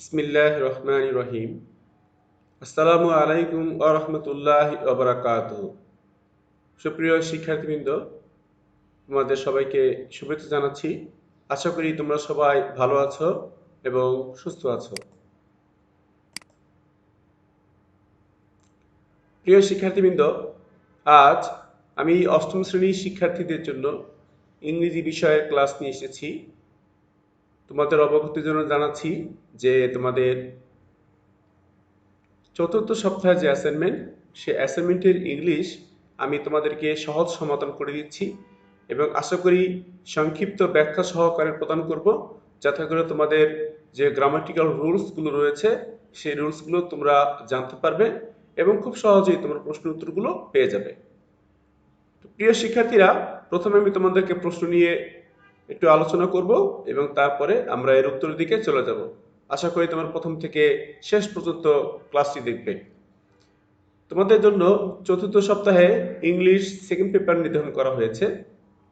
বিসমিল্লাহ রহমান রহিম আসসালামু আলাইকুম আরহামতুল্লাহ ওবরাকাত সুপ্রিয় শিক্ষার্থীবৃন্দ, তোমাদের সবাইকে শুভেচ্ছা জানাচ্ছি। আশা করি তোমরা সবাই ভালো আছো এবং সুস্থ আছো। প্রিয় শিক্ষার্থীবৃন্দ, আজ আমি অষ্টম শ্রেণির শিক্ষার্থীদের জন্য ইংরেজি বিষয়ের ক্লাস নিয়ে এসেছি। তোমাদের অবগতির জন্য জানাচ্ছি যে তোমাদের চতুর্থ সপ্তাহের যে অ্যাসাইনমেন্ট সে অ্যাসাইনমেন্টের ইংলিশ আমি তোমাদেরকে সহজ সমাধান করে দিচ্ছি এবং আশা করি সংক্ষিপ্ত ব্যাখ্যা সহকারে প্রদান করব, যাতে করে তোমাদের যে গ্রামাটিক্যাল রুলসগুলো রয়েছে, সেই রুলসগুলো তোমরা জানতে পারবে এবং খুব সহজেই তোমার প্রশ্ন উত্তরগুলো পেয়ে যাবে। প্রিয় শিক্ষার্থীরা, প্রথমে আমি তোমাদেরকে প্রশ্ন নিয়ে একটু আলোচনা করব এবং তারপরে আমরা এর উত্তরের দিকে চলে যাব। আশা করি তোমার প্রথম থেকে শেষ পর্যন্ত ক্লাসটি দেখবে। তোমাদের জন্য চতুর্থ সপ্তাহে ইংলিশ সেকেন্ড পেপার নির্ধারণ করা হয়েছে।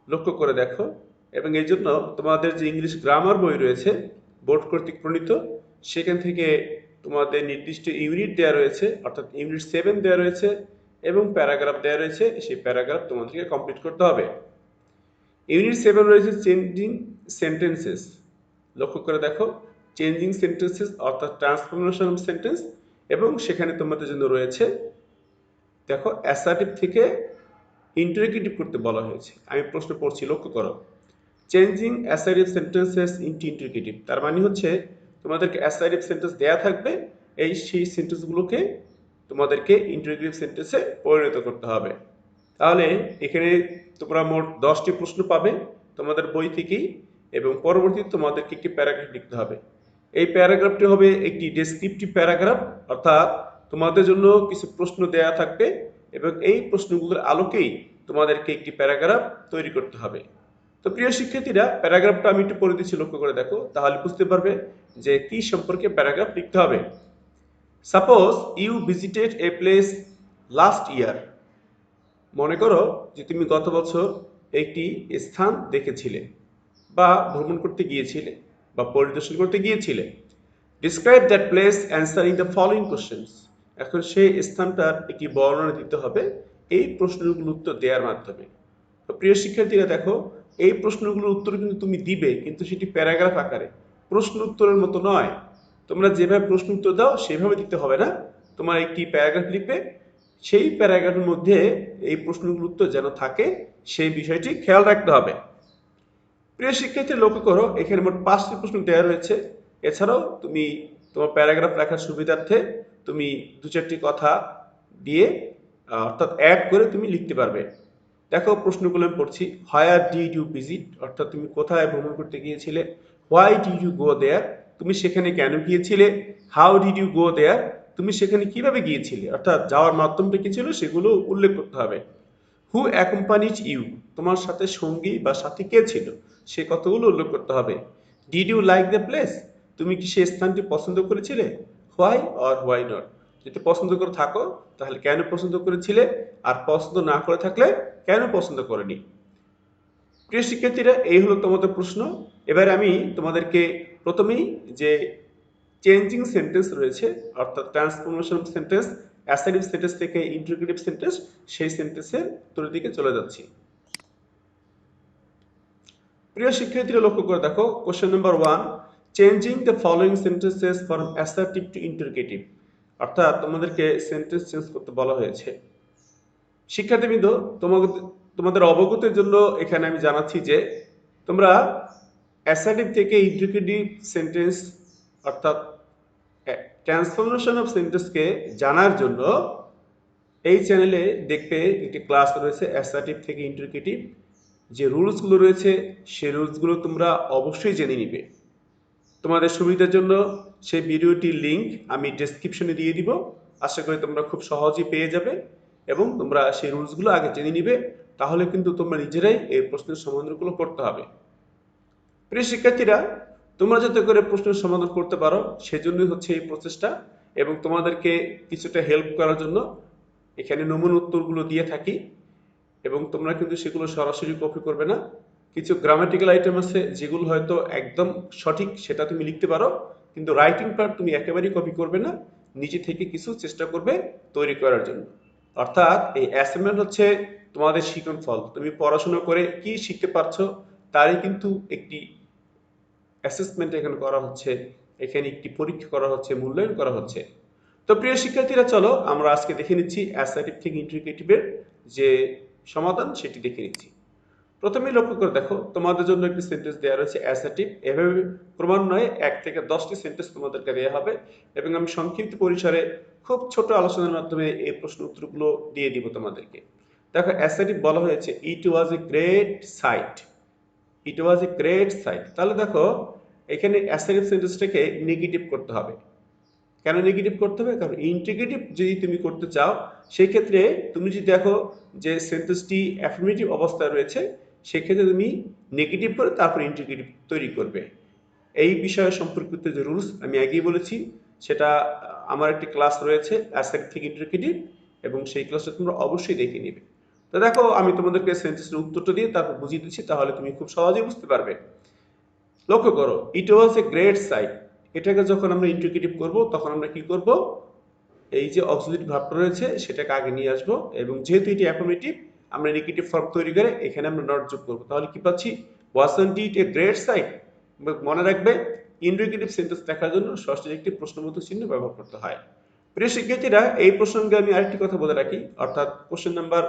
লক্ষ্য করে দেখো। এবং এই জন্য তোমাদের যে ইংলিশ গ্রামার বই রয়েছে, বোর্ড কর্তৃক প্রণীত, সেখান থেকে তোমাদের নির্দিষ্ট ইউনিট দেওয়া রয়েছে, অর্থাৎ ইউনিট সেভেন দেওয়া রয়েছে এবং প্যারাগ্রাফ দেওয়া রয়েছে। সেই প্যারাগ্রাফ তোমাদেরকে কমপ্লিট করতে হবে। ইউনিট সেভেন রয়েছে চেঞ্জিং সেন্টেন্সেস লক্ষ্য করে দেখো চেঞ্জিং সেন্টেন্সেস অর্থাৎ ট্রান্সফরমেশন অফ সেন্টেন্স এবং সেখানে তোমাদের জন্য রয়েছে, দেখো অ্যাসার্টিভ থেকে ইন্টারগেটিভ করতে বলা হয়েছে। আমি প্রশ্ন পড়ছি, লক্ষ্য করো। Changing assertive sentences into interrogative তার মানে হচ্ছে তোমাদেরকে অ্যাসার্টিভ সেন্টেন্স দেয়া থাকবে, এই সেই সেন্টেন্সগুলোকে তোমাদেরকে ইন্টারগেটিভ সেন্টেন্সে পরিণত করতে হবে। তাহলে এখানে তোমরা মোট দশটি প্রশ্ন পাবে, তোমাদের বই থেকেই, এবং পরবর্তীতে তোমাদেরকে একটি প্যারাগ্রাফ লিখতে হবে। এই প্যারাগ্রাফটি হবে একটি ডেসক্রিপটিভ প্যারাগ্রাফ, অর্থাৎ তোমাদের জন্য কিছু প্রশ্ন দেয়া থাকবে, এবং এই প্রশ্নগুলোর আলোকেই তোমাদেরকে একটি প্যারাগ্রাফ তৈরি করতে হবে। তো প্রিয় শিক্ষার্থীরা, প্যারাগ্রাফটা আমি একটু পড়ে দিচ্ছি, লক্ষ্য করে দেখো, তাহলে বুঝতে পারবে যে কি সম্পর্কে প্যারাগ্রাফ লিখতে হবে। Suppose you visited a place last year মনে করো যে তুমি গত বছর একটি স্থান দেখেছিলে বা ভ্রমণ করতে গিয়েছিলে বা পরিদর্শন করতে গিয়েছিলে। Describe that place answering the following questions এখন সেই স্থানটার একটি বর্ণনা দিতে হবে এই প্রশ্নগুলোর উত্তর দেওয়ার মাধ্যমে। তো প্রিয় শিক্ষার্থীরা দেখো, এই প্রশ্নগুলোর উত্তর কিন্তু তুমি দিবে, কিন্তু সেটি প্যারাগ্রাফ আকারে। প্রশ্ন উত্তরের মতো নয়। তোমরা যেভাবে প্রশ্ন উত্তর দাও, সেভাবে দিতে হবে না। তোমার একটি প্যারাগ্রাফ লিখবে সেই প্যারাগ্রাফের মধ্যে এই প্রশ্নগুলোর উত্তর যেন থাকে, সেই বিষয়টি খেয়াল রাখতে হবে। প্রিয় শিক্ষার্থী, লক্ষ্য করো, এখানে মোট পাঁচটি প্রশ্ন দেওয়া রয়েছে। এছাড়াও তুমি তোমার প্যারাগ্রাফ লেখার সুবিধার্থে তুমি দু চারটি কথা দিয়ে অর্থাৎ অ্যাড করে তুমি লিখতে পারবে। দেখো, প্রশ্নগুলো আমি পড়ছি হোয়ার ডিড ইউ ভিজিট অর্থাৎ তুমি কোথায় ভ্রমণ করতে গিয়েছিলে? Why did you go there তুমি সেখানে কেন গিয়েছিলে? How did you go there তুমি সেখানে কীভাবে গিয়েছিলে? অর্থাৎ যাওয়ার মাধ্যমটা কি ছিল? সেগুলো উল্লেখ করতে হবে। হু অ্যাকম্পানিজ ইউ তোমার সাথে সঙ্গী বা সাথী কে ছিল? সে কথাগুলো উল্লেখ করতে হবে। Did you like the place তুমি কি সেই স্থানটি পছন্দ করেছিলে? হোয়াই অর হোয়াই নট যদি পছন্দ করে থাকো, তাহলে কেন পছন্দ করেছিলে? আর পছন্দ না করে থাকলে কেন পছন্দ করেনি? প্রিয় শিক্ষার্থীরা এই হলো তোমাদের প্রশ্ন। এবার আমি তোমাদেরকে প্রথমেই যে চেঞ্জিং সেন্টেন্স রয়েছে, অর্থাৎ ট্রান্সফরমেশন সেন্টেন্স অ্যাসাইটিভ সেন্টেন্স থেকে ইন্টারগ্রেটিভ সেন্টেন্স সেই সেন্টেন্সের উত্তরের দিকে চলে যাচ্ছি। প্রিয় শিক্ষার্থীরা লক্ষ্য করে দেখো question number one changing the following sentences from assertive to interrogative অর্থাৎ তোমাদেরকে সেন্টেন্স চেঞ্জ করতে বলা হয়েছে। শিক্ষার্থীবৃন্দ, তোমাদের তোমাদের অবগতির জন্য এখানে আমি জানাচ্ছি যে, তোমরা অ্যাসার্টিভ থেকে ইন্টারগেটিভ সেন্টেন্স অর্থাৎ ট্রান্সফরমেশন অফ সেন্টেন্সকে জানার জন্য এই চ্যানেলে দেখতে একটি ক্লাস রয়েছে অ্যাসার্টিভ থেকে ইন্টারগেটিভ যে রুলসগুলো রয়েছে, সেই রুলসগুলো তোমরা অবশ্যই জেনে নিবে। তোমাদের সুবিধার জন্য সেই ভিডিওটির লিংক আমি ডেসক্রিপশনে দিয়ে দিব। আশা করি তোমরা খুব সহজেই পেয়ে যাবে এবং তোমরা সেই রুলসগুলো আগে জেনে নিবে, তাহলে কিন্তু তোমরা নিজেরাই এই প্রশ্নের সমাধানগুলো করতে হবে। প্রিয় শিক্ষার্থীরা তোমরা যাতে করে প্রশ্নের সমাধান করতে পারো, সেজন্যই হচ্ছে এই প্রচেষ্টা এবং তোমাদেরকে কিছুটা হেল্প করার জন্য এখানে নমুনা উত্তরগুলো দিয়ে থাকি এবং তোমরা কিন্তু সেগুলো সরাসরি কপি করবে না। কিছু গ্রামাটিক্যাল আইটেম আছে যেগুলো হয়তো একদম সঠিক, সেটা তুমি লিখতে পারো, কিন্তু রাইটিং পার্ট তুমি একেবারেই কপি করবে না, নিজে থেকে কিছু চেষ্টা করবে তৈরি করার জন্য। অর্থাৎ এই অ্যাসাইনমেন্ট হচ্ছে তোমাদের শিখন ফল। তুমি পড়াশোনা করে কি শিখতে পারছ, তারই কিন্তু একটি অ্যাসেসমেন্ট এখানে করা হচ্ছে, এখানে একটি পরীক্ষা করা হচ্ছে, মূল্যায়ন করা হচ্ছে। তো প্রিয় শিক্ষার্থীরা, চলো আমরা আজকে দেখে নিচ্ছি অ্যাসাইটিভ থেকে ইন্টিগ্রেটিভের যে সমাধান, সেটি দেখে নিচ্ছি। প্রথমেই লক্ষ্য করে দেখো, তোমাদের জন্য একটি সেন্টেন্স দেওয়া রয়েছে অ্যাসাইটিভ এভাবে ক্রমান্বয়ে এক থেকে দশটি সেন্টেন্স তোমাদেরকে দেওয়া হবে এবং আমি সংক্ষিপ্ত পরিসরে খুব ছোট আলোচনার মাধ্যমে এই প্রশ্ন উত্তরগুলো দিয়ে দিব তোমাদেরকে। দেখো অ্যাসাইটিভ বলা হয়েছে it was a great sight it was a great sight তাহলে দেখো এখানে অ্যাসাইটিভ সেন্টেন্সটাকে নেগেটিভ করতে হবে। কেন নেগেটিভ করতে হবে? কারণ ইন্টিগ্রেটিভ যদি তুমি করতে চাও সেই ক্ষেত্রে তুমি যদি দেখো যে সেন্টেন্সটি অ্যাফার্মেটিভ অবস্থায় রয়েছে, সেক্ষেত্রে তুমি নেগেটিভ করে তারপর ইন্টিগ্রেটিভ তৈরি করবে। এই বিষয়ে সম্পর্কিত যে রুলস আমি আগেই বলেছি, সেটা আমার একটি ক্লাস রয়েছে অ্যাসেট থেকে ইন্টিগ্রেটিভ এবং সেই ক্লাসটা তোমরা অবশ্যই দেখে নেবে। তো দেখো, আমি তোমাদেরকে সেন্টেন্সের উত্তরটা দিয়ে তারপর বুঝিয়ে দিচ্ছি, তাহলে তুমি খুব সহজেই বুঝতে পারবে। লক্ষ্য করো ইট ওয়াজ এ গ্রেট সাইট এটাকে যখন আমরা ইন্টিগ্রেটিভ করব, তখন আমরা কি করব? এই যে অক্সিলিট ভাবটা রয়েছে, সেটাকে আগে নিয়ে আসব এবং যেহেতু এটি অ্যাফার্মেটিভ আমরা নেগেটিভ ফর্ম তৈরি করে এখানে আমরা নট যোগ করব। তাহলে কি পাচ্ছি? ওয়াসন্ট ইট এ গ্রেট সাইট মনে রাখবে ইন্ডিকেটিভ সেন্টেন্স দেখার জন্য ষষ্ঠের একটি প্রশ্নবোধক চিহ্ন ব্যবহার করতে হয়। প্রিয় শিক্ষার্থীরা, এই প্রসঙ্গে আমি আরেকটি কথা বলে রাখি। অর্থাৎ কোশ্চেন নাম্বার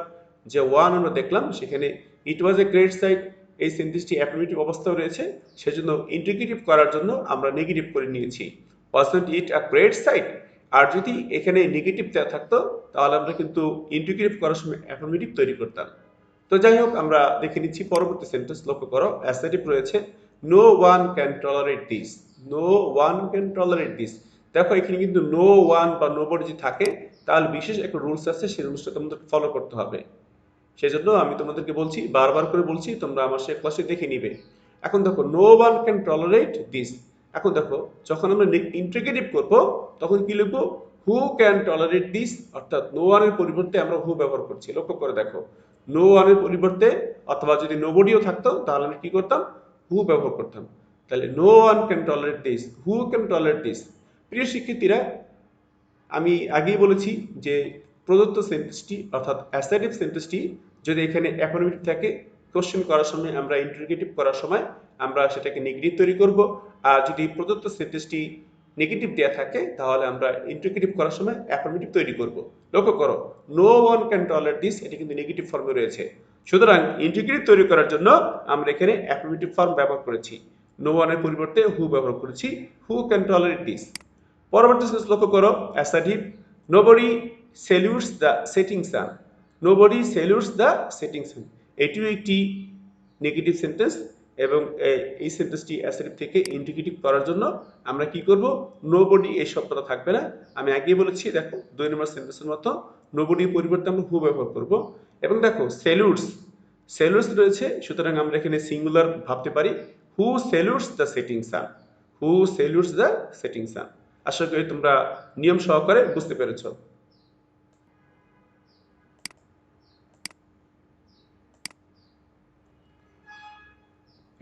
যে ওয়ান আমরা দেখলাম, সেখানে ইট ওয়াজ এ গ্রেট সাইট এই সেন্টেন্সটি অ্যাফার্মেটিভ অবস্থায় রয়েছে, সেজন্য ইন্টিগ্রেটিভ করার জন্য আমরা নেগেটিভ করে নিয়েছি। ওয়াসন্ট ইট আ গ্রেট সাইট আর যদি এখানে নেগেটিভ দেওয়া থাকতো, তাহলে আমরা কিন্তু ইন্টিগ্রেটিভ করার সময় অ্যাফার্মেটিভ তৈরি করতাম। তো যাই হোক, আমরা দেখে নিচ্ছি পরবর্তী সেন্টেন্স লক্ষ্য করো অ্যাসেটিভ রয়েছে no one can tolerate this no one can tolerate this দেখো, এখানে কিন্তু নো ওয়ান বা নো যদি থাকে, তাহলে বিশেষ একটা রুলস আছে, সেই রুলসটা তোমাদের ফলো করতে হবে। সেজন্য আমি তোমাদেরকে বলছি, বারবার করে বলছি, তোমরা আমার সে ক্লাসে দেখে নিবে। এখন দেখো no one can tolerate this এখন দেখো, যখন আমরা ইন্টিগ্রেটিভ করব, তখন কি লিখব? হু ক্যান টলারেট দিস অর্থাৎ নো ওয়ানের পরিবর্তে আমরা হু ব্যবহার করছি। লক্ষ্য করে দেখো নো ওয়ানের পরিবর্তে অথবা যদি নো নোবডিও থাকতো, তাহলে আমি কি করতাম? হু ব্যবহার করতাম। তাহলে no one can tolerate this who can tolerate this প্রিয় শিক্ষার্থীরা, আমি আগেই বলেছি যে প্রদত্ত সেন্টেন্সটি অর্থাৎ অ্যাসাইটিভ সেন্টেন্সটি যদি এখানে অ্যাফার্মেটিভ থাকে কোশ্চেন করার সময় আমরা ইন্টারগেটিভ করার সময় আমরা সেটাকে নেগেটিভ তৈরি করব। আর যদি প্রদত্ত সেন্টেন্সটি নেগেটিভ দেওয়া থাকে, তাহলে আমরা ইন্টিগ্রেটিভ করার সময় অ্যাফার্মেটিভ তৈরি করব। লক্ষ্য করো no one can tolerate this এটি কিন্তু নেগেটিভ ফর্মে রয়েছে। সুতরাং ইন্টিগ্রেটিভ তৈরি করার জন্য আমরা এখানে অ্যাফার্মেটিভ ফর্ম ব্যবহার করেছি। নো ওয়ানের পরিবর্তে হু ব্যবহার করেছি। হু ক্যান টলারেট দিস পরবর্তী লক্ষ্য করো assertive nobody salutes the setting sun nobody salutes the setting sun এটিও একটি নেগেটিভ সেন্টেন্স এবং এই সেন্টেন্সটি অ্যাসাইটিভ থেকে ইন্টিগ্রেটিভ করার জন্য আমরা কি করব? নোবডি এই শব্দটা থাকবে না। আমি আগেই বলেছি, দেখো, দুই নম্বর সেন্টেন্সের মতো নোবডির পরিবর্তে আমরা হু ব্যবহার করব। এবং দেখো সেলুটস সেলুটস রয়েছে, সুতরাং আমরা এখানে সিঙ্গুলার ভাবতে পারি। Who salutes the setting sun who salutes the setting sun আশা করি তোমরা নিয়ম সহকারে বুঝতে পেরেছ।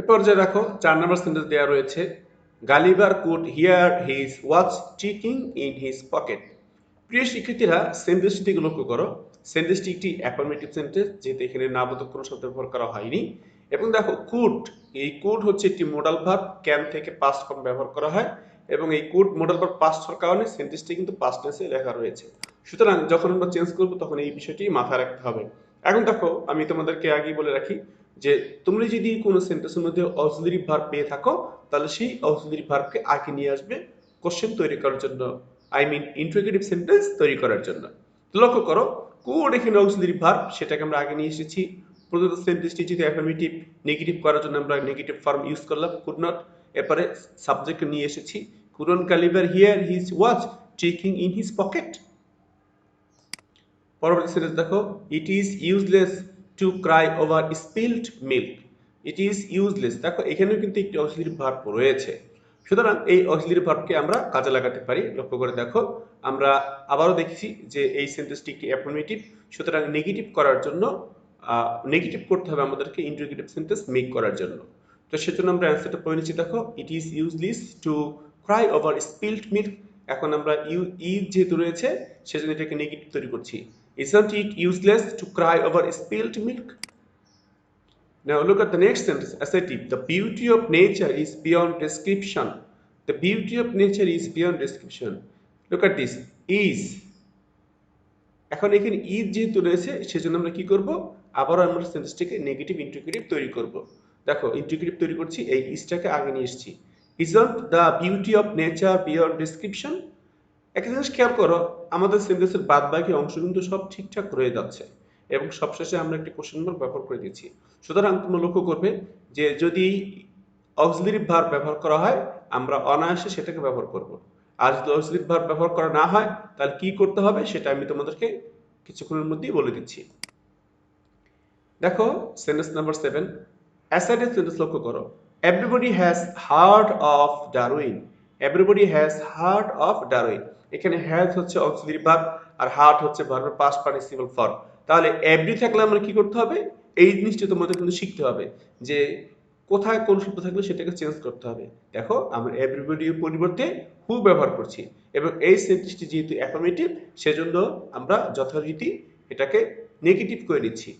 পর্যায়ে রাখো, চার নম্বর সেন্টেন্স দেওয়া রয়েছে, Gulliver could hear his watch ticking in his pocket. প্রিয় শিক্ষার্থীরা সেন্টেন্সটি লক্ষ্য করো সেন্টেন্সটি একটি অ্যাফার্মেটিভ সেন্টেন্স, যেহেতু এখানে নাবোধক কোনো শব্দ ব্যবহার করা হয়নি। এবং দেখো, কুড, এই কুড হচ্ছে একটি মোডাল ভার্ব ক্যান থেকে পাস্ট ফর্ম ব্যবহার করা হয়, এবং এই কুড মোডাল ভার্ব পাস্ট হওয়ার কারণে সেন্টেন্সটি কিন্তু পাস্ট টেন্সে লেখা রয়েছে। সুতরাং যখন আমরা চেঞ্জ করব, তখন এই বিষয়টি মাথায় রাখতে হবে। এখন দেখো, আমি তোমাদেরকে আগেই বলে রাখি যে তুমি যদি কোনো সেন্টেন্সের মধ্যে অক্সিলারি ভার্ব পেয়ে থাকো, তাহলে সেই অক্সিলারি ভার্বকে আগে নিয়ে আসবে কোশ্চেন তৈরি করার জন্য আই মিন ইন্ট্রোগেটিভ সেন্টেন্স তৈরি করার জন্য। লক্ষ্য করো, কোড এখানে অক্সিলারি ভার্ব সেটাকে আমরা আগে নিয়ে এসেছি। প্রদত্ত সেন্টেন্সটি যদি অ্যাফার্মেটিভ নেগেটিভ করার জন্য আমরা নেগেটিভ ফর্ম ইউজ করলাম কুড নট এরপরে সাবজেক্ট নিয়ে এসেছি। Couldn't Gulliver hear his watch ticking in his pocket পরবর্তী সেন্টেন্স দেখো it is useless to cry over spilt milk it is useless দেখো, এখানেও কিন্তু একটি অক্সিলারি ভার্ব রয়েছে। সুতরাং এই অক্সিলারি ভার্বকে আমরা কাজে লাগাতে পারি। লক্ষ্য করে দেখো, আমরা আবারও দেখছি যে এই সেন্টেন্সটি একটি অ্যাফার্মেটিভ সুতরাং নেগেটিভ করার জন্য নেগেটিভ করতে হবে আমাদেরকে ইন্টিগ্রেটিভ সেন্টেন্স মেক করার জন্য। তো সেজন্য আমরা অ্যান্সারটা পড়ে নিচ্ছি। দেখো it is useless to cry over spilt milk এখন আমরা ইউ ই যেহেতু রয়েছে, সেজন্য এটাকে নেগেটিভ তৈরি করছি। Isn't it useless to cry over spilt milk Now look at the next sentence. Assertive. The beauty of nature is beyond description. The beauty of nature is beyond description. Look at this. Is. এখন এখানে is যেহেতু রয়েছে, সেজন্য আমরা কি করব আবারও আমরা সেন্টেন্সটিকে নেগেটিভ ইন্টিগ্রেটিভ তৈরি করব দেখো ইন্টিগ্রেটিভ তৈরি করছি, এই ইজটাকে আগে নিয়ে এসেছি isn't the beauty of nature beyond description একটা জিনিস খেয়াল করো, আমাদের সেন্টেন্সের বাদ বাকি অংশ কিন্তু সব ঠিকঠাক রয়ে যাচ্ছে এবং সবশেষে আমরা একটি কোশ্চেন মার্ক ব্যবহার করে দিচ্ছি সুতরাং তোমরা লক্ষ্য করবে যে যদি অক্সিলারি ভার্ব ব্যবহার করা হয়, আমরা অনায়াসে সেটাকে ব্যবহার করব। আর যদি অক্সিলারি ভার্ব ব্যবহার করা না হয়, তাহলে কি করতে হবে সেটা আমি তোমাদেরকে কিছুক্ষণের মধ্যেই বলে দিচ্ছি। দেখো সেন্টেন্স নাম্বার সেভেন অ্যাসাইডের সেন্টেন্স লক্ষ্য করো everybody has heard of Darwin everybody has heard of Darwin এখানে হ্যাজ হচ্ছে অক্সিলারি ভার্ব আর হার্ট হচ্ছে ভার্বের পাস্ট পার্টিসিপল ফর্ম তাহলে এভরি থাকলে আমরা কি করতে হবে? এই জিনিসটা তোমাদের কিন্তু শিখতে হবে, যে কোথায় কোন শব্দ থাকলে সেটাকে চেঞ্জ করতে হবে। দেখো, আমরা এভরিবডির পরিবর্তে হু ব্যবহার করছি, এবং এই সেন্টেন্সটি যেহেতু অ্যাফার্মেটিভ সেজন্য আমরা যথারীতি এটাকে নেগেটিভ করে নিচ্ছি।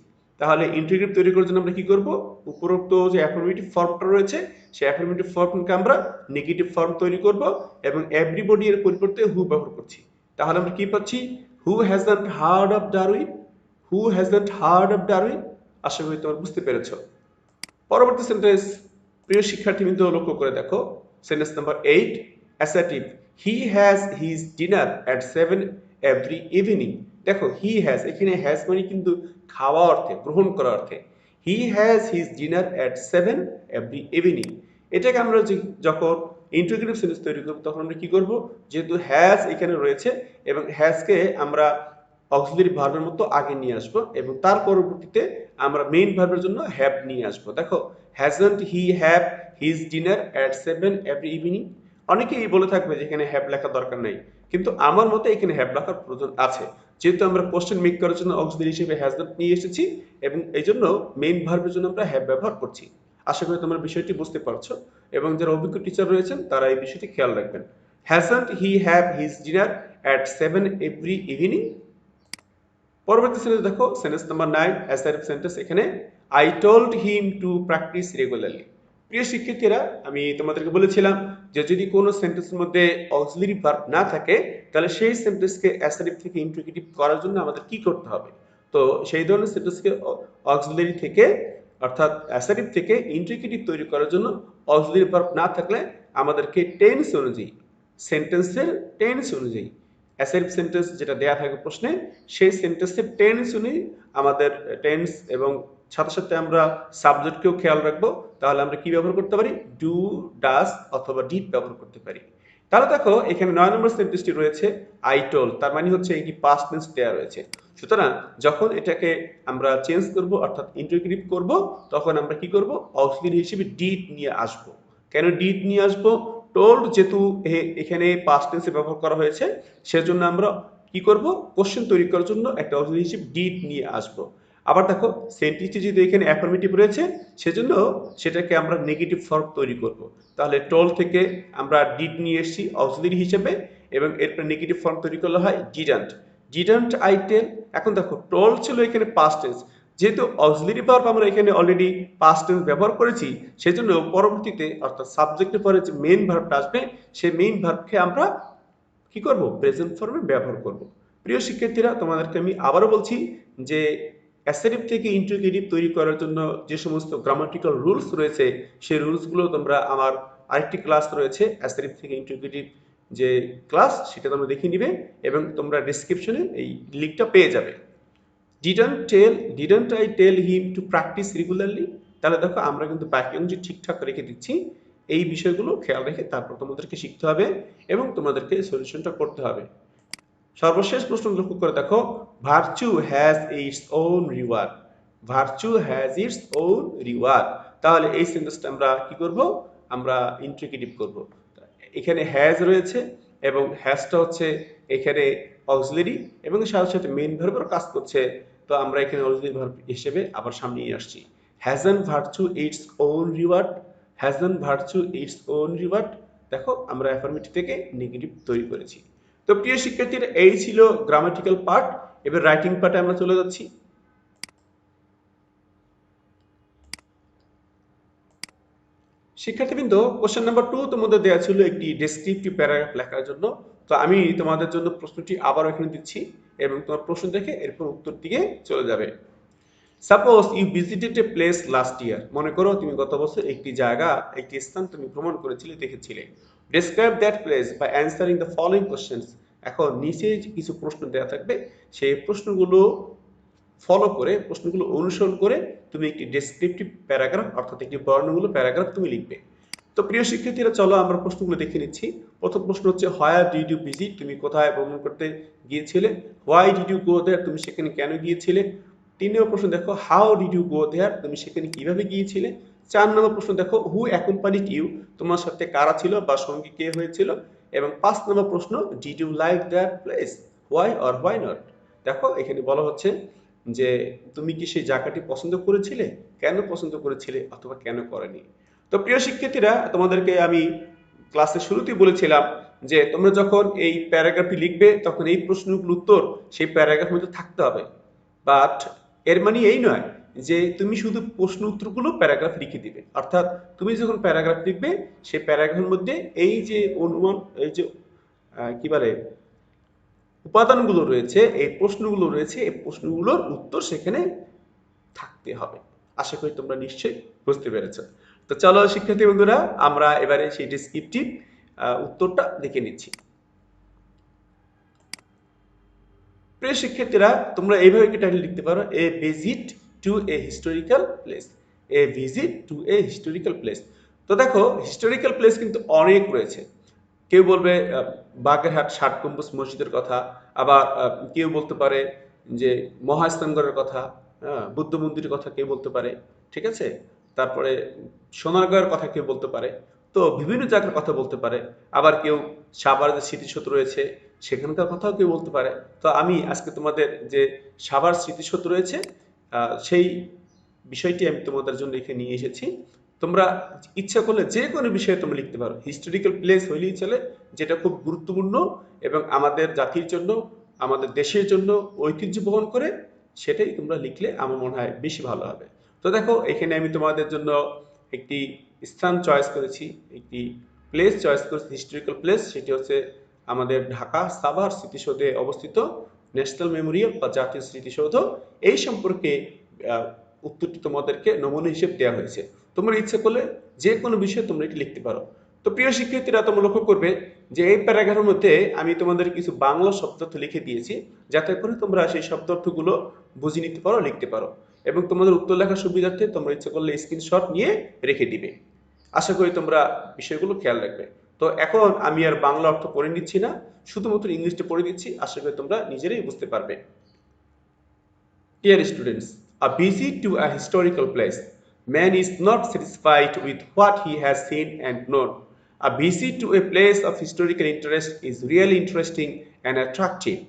তাহলে ইন্টিগ্রেটিভ তৈরি করার জন্য আমরা কি করব? উপরোক্ত যে অ্যাফার্মেটিভ ফর্মটা রয়েছে, সেই অ্যাফার্মেটিভ ফর্মকে আমরা নেগেটিভ ফর্ম তৈরি করব এবং এভরিবডি এর পরিবর্তে হু ব্যবহার করছি। তাহলে আমরা কি পাচ্ছি? Who has that heard of Darwin who has that heard of Darwin আশা করি তোমরা বুঝতে পেরেছ। পরবর্তী সেন্টেন্স প্রিয় শিক্ষার্থী বিন্দু লক্ষ্য করে দেখো। Sentence number eight assertive he has his dinner at seven every evening দেখো হি হ্যাজ এখানে হ্যাজ মানে কিন্তু খাওয়া অর্থে, গ্রহণ করা অর্থে। He has his dinner at seven every evening এটাকে আমরা যখন ইন্টিগ্রেটিভ সেন্টেন্স তৈরি করব, তখন আমরা কি করব? যেহেতু হ্যাজ এখানে রয়েছে, এবং হ্যাজকে আমরা অক্সিলারি ভার্বের মতো আগে নিয়ে আসব, এবং তার পরবর্তীতে আমরা মেইন ভার্বের জন্য হ্যাভ নিয়ে আসব। দেখো hasn't he have his dinner at seven every evening অনেকেই বলে থাকবে যে এখানে হ্যাভ লেখার দরকার নেই। কিন্তু আমার মতে এখানে হ্যাভ রাখার প্রয়োজন আছে। যেহেতু আমরা কোশ্চেন মেক করার জন্য অক্সিলারি হিসেবে হ্যাজ নট নিয়ে এসেছি এবং এই জন্য মেইন ভার্বের জন্য আমরা হ্যাভ ব্যবহার করছি। আশা করি তোমরা বিষয়টি বুঝতে পারছ এবং যারা অভিজ্ঞ টিচার রয়েছেন, তারা এই বিষয়টি খেয়াল রাখবেন। Hasn't he have his dinner at seven every evening পরবর্তী সেন্টেন্স দেখো sentence number nine assertive sentence এখানে I told him to practise regularly প্রিয় শিক্ষার্থীরা, আমি তোমাদেরকে বলেছিলাম যে যদি কোনো সেন্টেন্সের মধ্যে অক্সিলারি ভার্ব না থাকে, তাহলে সেই সেন্টেন্সকে অ্যাসারিভ থেকে ইন্টিগ্রেটিভ করার জন্য আমাদের কি করতে হবে? তো সেই ধরনের সেন্টেন্সকে অক্সিলারি থেকে, অর্থাৎ অ্যাসারিভ থেকে ইন্টিগ্রেটিভ তৈরি করার জন্য অক্সিলারি ভার্ব না থাকলে আমাদেরকে টেন্স অনুযায়ী সেন্টেন্সের টেন্স অনুযায়ী অ্যাসারিভ সেন্টেন্স যেটা দেয়া থাকে প্রশ্নে, সেই সেন্টেন্সের টেন্স অনুযায়ী আমাদের টেন্স এবং সাথে সাথে আমরা সাবজেক্টকেও খেয়াল রাখব, তাহলে আমরা কি ব্যবহার করতে পারি? ডু ডাস অথবা ডিড ব্যবহার করতে পারি। তাহলে দেখো, এখানে নয় নম্বর সেন্টেন্সটি রয়েছে আই টোল তার মানে হচ্ছে এটি পাস্ট টেন্স দেওয়া রয়েছে। সুতরাং যখন এটাকে আমরা চেঞ্জ করব, অর্থাৎ ইন্টিগ্রেটিভ করব, তখন আমরা কি করব? অক্সিলারি হিসেবে ডিড নিয়ে আসব। কেন ডিড নিয়ে আসব? টোল্ড যেহেতু এখানে পাস্ট টেন্সে ব্যবহার করা হয়েছে, সেজন্য আমরা কি করব? কোশ্চেন তৈরি করার জন্য একটা অক্সিলারি হিসেবে ডিড নিয়ে আসব। আবার দেখো সেন্টেন্সটি যদি এখানে অ্যাফার্মেটিভ রয়েছে, সেজন্য সেটাকে আমরা নেগেটিভ ফর্ম তৈরি করব। তাহলে টোল থেকে আমরা ডিড নিয়ে এসেছি অক্সিলারি হিসেবে, এবং এরপর নেগেটিভ ফর্ম তৈরি করলে হয় ডিডান্ট ডিডান্ট আই টেল এখন দেখো টোল ছিল এখানে পাস্ট টেন্স যেহেতু অক্সিলারি ভার্ব আমরা এখানে অলরেডি পাস্ট টেন্স ব্যবহার করেছি, সেজন্য পরবর্তীতে অর্থাৎ সাবজেক্টের পরে যে মেইন ভার্বটা আসবে, সেই মেইন ভার্বকে আমরা কি করব? প্রেজেন্ট ফর্মে ব্যবহার করব। প্রিয় শিক্ষার্থীরা, তোমাদেরকে আমি আবারও বলছি যে অ্যাসারিভ থেকে ইন্টিগ্রেটিভ তৈরি করার জন্য যে সমস্ত গ্রামাটিক্যাল রুলস রয়েছে, সেই রুলসগুলো তোমরা আমার আরেকটি ক্লাস রয়েছে অ্যাসারিভ থেকে ইন্টিগ্রেটিভ যে ক্লাস সেটা তোমরা দেখে নিবে এবং তোমরা ডিসক্রিপশনে এই লিঙ্কটা পেয়ে যাবে। Didn't tell didn't I tell him to practise regularly তাহলে দেখো আমরা কিন্তু বাক্যাংশ ঠিকঠাক রেখে দিচ্ছি। এই বিষয়গুলো খেয়াল রেখে তারপর তোমাদেরকে শিখতে হবে এবং তোমাদেরকে সলিউশনটা করতে হবে। সর্বশেষ প্রশ্ন লক্ষ্য করে দেখো virtue has its own reward virtue has its own reward তাহলে এই সেন্টেন্সটা আমরা কি করব? আমরা ইন্টিগ্রেটিভ করব। এখানে হ্যাজ রয়েছে এবং হ্যাজটা হচ্ছে এখানে অক্সিলারি এবং সাথে সাথে মেইন ভার্বের কাজ করছে। তো আমরা এখানে অক্সিলারি ভার্ব হিসেবে আবার সামনে নিয়ে আসছি। Has an virtue its own reward has an virtue its own reward দেখো, আমরা অ্যাফার্মেটিভ থেকে নেগেটিভ তৈরি করেছি। তো প্রিয় শিক্ষার্থীরা, এই ছিল গ্রামাটিক্যাল পার্ট এবার রাইটিং পার্টে আমরা চলে যাচ্ছি। শিক্ষার্থীবৃন্দ কোশ্চেন নাম্বার টু তোমাদের দেওয়া ছিল একটি ডেসক্রিপটিভ প্যারাগ্রাফ লেখার জন্য। তো আমি তোমাদের জন্য প্রশ্নটি আবার এখানে দিচ্ছি এবং তোমার প্রশ্ন দেখে এরপর উত্তর দিকে চলে যাবে। Suppose you visited a place last year মনে করো তুমি গত বছর একটি জায়গা, একটি স্থান তুমি ভ্রমণ করেছিলে, দেখেছিলে। Describe that place by answering the following questions এখন নিচে কিছু প্রশ্ন দেওয়া থাকবে, সেই প্রশ্নগুলো ফলো করে, প্রশ্নগুলো অনুসরণ করে তুমি একটি ডেসক্রিপটিভ প্যারাগ্রাফ অর্থাৎ একটি বর্ণগুলো প্যারাগ্রাফ তুমি লিখবে। তো প্রিয় শিক্ষার্থীরা, চলো আমরা প্রশ্নগুলো দেখে নিচ্ছি। প্রথম প্রশ্ন হচ্ছে হোয়ার ডিড ইউ ভিজিট তুমি কোথায় ভ্রমণ করতে গিয়েছিলে? Why did you go there তুমি সেখানে কেন গিয়েছিলে? তিন নম্বর প্রশ্ন দেখো how did you go there তুমি সেখানে কীভাবে গিয়েছিলে? চার নম্বর প্রশ্ন, দেখো হু অ্যাকম্পানিড ইউ তোমার সাথে কারা ছিল বা সঙ্গী কে হয়েছিল? এবং পাঁচ নম্বর প্রশ্ন did you like that place why or why not দেখো, এখানে বলা হচ্ছে যে, তুমি কি সেই জায়গাটি পছন্দ করেছিলে? কেন পছন্দ করেছিলে অথবা কেন করেনি? তো প্রিয় শিক্ষার্থীরা, তোমাদেরকে আমি ক্লাসের শুরুতেই বলেছিলাম যে, তোমরা যখন এই প্যারাগ্রাফটি লিখবে, তখন এই প্রশ্নগুলোর উত্তর সেই প্যারাগ্রাফের মধ্যে থাকতে হবে। বাট এর মানে এই নয় যে তুমি শুধু প্রশ্ন উত্তরগুলো প্যারাগ্রাফ লিখে দিবে। অর্থাৎ তুমি যখন প্যারাগ্রাফ লিখবে, সেই প্যারাগ্রাফের মধ্যে এই যে অনুমান, এই যে কি বলে, উপাদানগুলো রয়েছে, এই প্রশ্নগুলো রয়েছে, এই প্রশ্নগুলোর উত্তর সেখানে থাকতে হবে। আশা করি তোমরা নিশ্চয়ই বুঝতে পেরেছ। তো চলো শিক্ষার্থী বন্ধুরা, আমরা এবারে সেই ডিসক্রিপটিভ উত্তরটা দেখে নিচ্ছি। প্রিয় শিক্ষার্থীরা, তোমরা এইভাবে কি টাইটেল লিখতে পারো? A visit to a historical place a visit to a historical place তো দেখো হিস্টোরিক্যাল প্লেস কিন্তু অনেক রয়েছে। কেউ বলবে বাগেরহাট ষাট গম্বুজ মসজিদের কথা আবার কেউ বলতে পারে যে মহাস্থানগড়ের কথা হ্যাঁ, বুদ্ধ মন্দিরের কথা কেউ বলতে পারে ঠিক আছে? তারপরে সোনারগাঁয়ের কথা কেউ বলতে পারে তো বিভিন্ন জায়গার কথা বলতে পারে। আবার কেউ সাভার যে স্মৃতিসৌধ রয়েছে সেখানকার কথাও কেউ বলতে পারে। তো আমি আজকে তোমাদের যে সাভার স্মৃতিসৌধ রয়েছে সেই বিষয়টি আমি তোমাদের জন্য এখানে নিয়ে এসেছি। তোমরা ইচ্ছা করলে যে কোনো বিষয়ে তোমরা লিখতে পারো। হিস্টোরিক্যাল প্লেস হইলেই চলে, যেটা খুব গুরুত্বপূর্ণ এবং আমাদের জাতির জন্য, আমাদের দেশের জন্য ঐতিহ্য বহন করে, সেটাই তোমরা লিখলে আমার মনে হয় বেশি ভালো হবে। তো দেখো, এখানে আমি তোমাদের জন্য একটি স্থান চয়েস করেছি, একটি প্লেস চয়েস করেছি হিস্টোরিক্যাল প্লেস সেটি হচ্ছে আমাদের ঢাকা সাভার স্মৃতিসৌধে অবস্থিত। ন্যাশনাল মেমোরিয়াল বা জাতীয় স্মৃতিসৌধ এই সম্পর্কে উত্তরটি তোমাদেরকে নমুনা হিসেবে দেওয়া হয়েছে। তোমরা ইচ্ছে করলে যে কোনো বিষয়ে তোমরা এটি লিখতে পারো। তো প্রিয় শিক্ষার্থীরা, তোমরা লক্ষ্য করবে যে এই প্যারাগ্রাফের মধ্যে আমি তোমাদের কিছু বাংলা শব্দার্থ লিখে দিয়েছি, যাতে করে তোমরা সেই শব্দার্থগুলো বুঝে নিতে পারো, লিখতে পারো। এবং তোমাদের উত্তর লেখার সুবিধার্থে তোমরা ইচ্ছে করলে স্ক্রিনশট নিয়ে রেখে দিবে। আশা করি তোমরা বিষয়গুলো খেয়াল রাখবে। তো এখন আমি আর বাংলা অর্থ পড়ে নিচ্ছি না শুধুমাত্র ইংলিশটা পড়ে দিচ্ছি আশা করি তোমরা নিজেরাই বুঝতে পারবে Dear students, a visit to a historical place. Man is not satisfied with what he has seen and known. A visit to a place of historical interest is really interesting and attractive.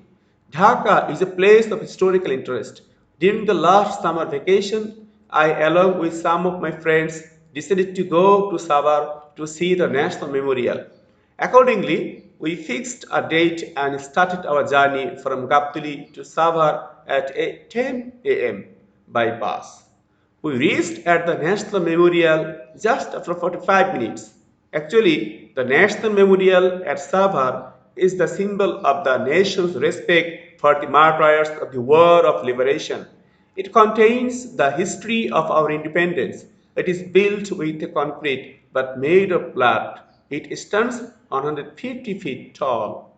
Dhaka is a place of historical interest. During the last summer vacation, I, along with some of my friends, decided to go to Savar to see the National Memorial. Accordingly, we fixed a date and started our journey from Gaptuli to Savar at 10 a.m. by bus. We reached at the National Memorial just after 45 minutes. Actually, the National Memorial at Savar is the symbol of the nation's respect for the martyrs of the War of Liberation. It contains the history of our independence. It is built with concrete but made of blood. It stands 150 feet tall.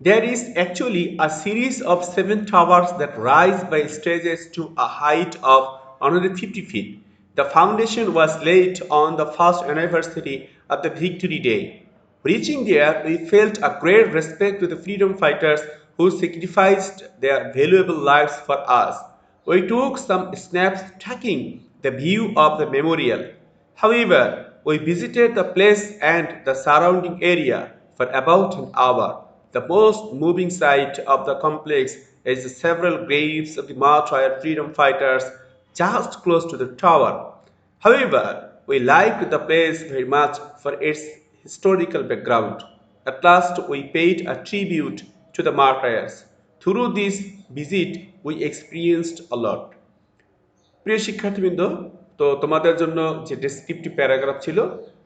There is actually a series of seven towers that rise by stages to a height of 150 feet. The foundation was laid on the first anniversary of the Victory Day. Reaching there, we felt a great respect to the freedom fighters who sacrificed their valuable lives for us. We took some snaps taking the view of the memorial. However, we visited the place and the surrounding area for about an hour. The most moving sight of the complex is the several graves of the martyr freedom fighters just close to the tower. However, we like the place very much for its historical background. At last, we paid a tribute to the martyrs. Through this visit, we experienced a lot. প্রিয় শিক্ষার্থীবৃন্দ তো তোমাদের জন্য যে descriptive paragraph ছিল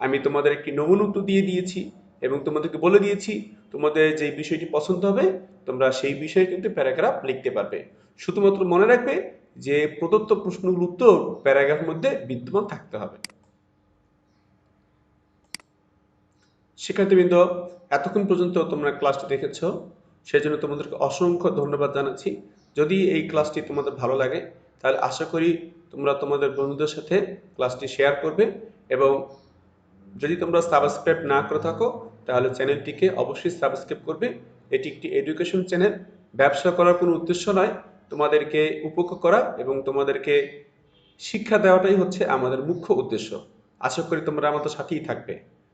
আমি তোমাদের একটি নমুনা উত্তর দিয়ে দিয়েছি এবং তোমাদেরকে বলে দিয়েছি তোমাদের যে বিষয়টি পছন্দ হবে তোমরা সেই বিষয়ে কিন্তু প্যারাগ্রাফ লিখতে পারবে শুধুমাত্র মনে রাখবে যে প্রদত্ত প্রশ্নগুলোর উত্তর প্যারাগ্রাফের মধ্যে বিদ্যমান থাকতে হবে শিক্ষার্থীবৃন্দ, এতক্ষণ পর্যন্ত তোমরা ক্লাসটি দেখেছ সেই জন্য তোমাদেরকে অসংখ্য ধন্যবাদ জানাচ্ছি। যদি এই ক্লাসটি তোমাদের ভালো লাগে, তাহলে আশা করি তোমরা তোমাদের বন্ধুদের সাথে ক্লাসটি শেয়ার করবে এবং যদি তোমরা সাবস্ক্রাইব না করে থাকো, তাহলে চ্যানেলটিকে অবশ্যই সাবস্ক্রাইব করবে। এটি একটি এডুকেশন চ্যানেল ব্যবসা করার কোনো উদ্দেশ্য নয়, তোমাদেরকে উপকার করা এবং তোমাদেরকে শিক্ষা দেওয়াটাই হচ্ছে আমাদের মুখ্য উদ্দেশ্য। আশা করি তোমরা আমাদের সাথেই থাকবে।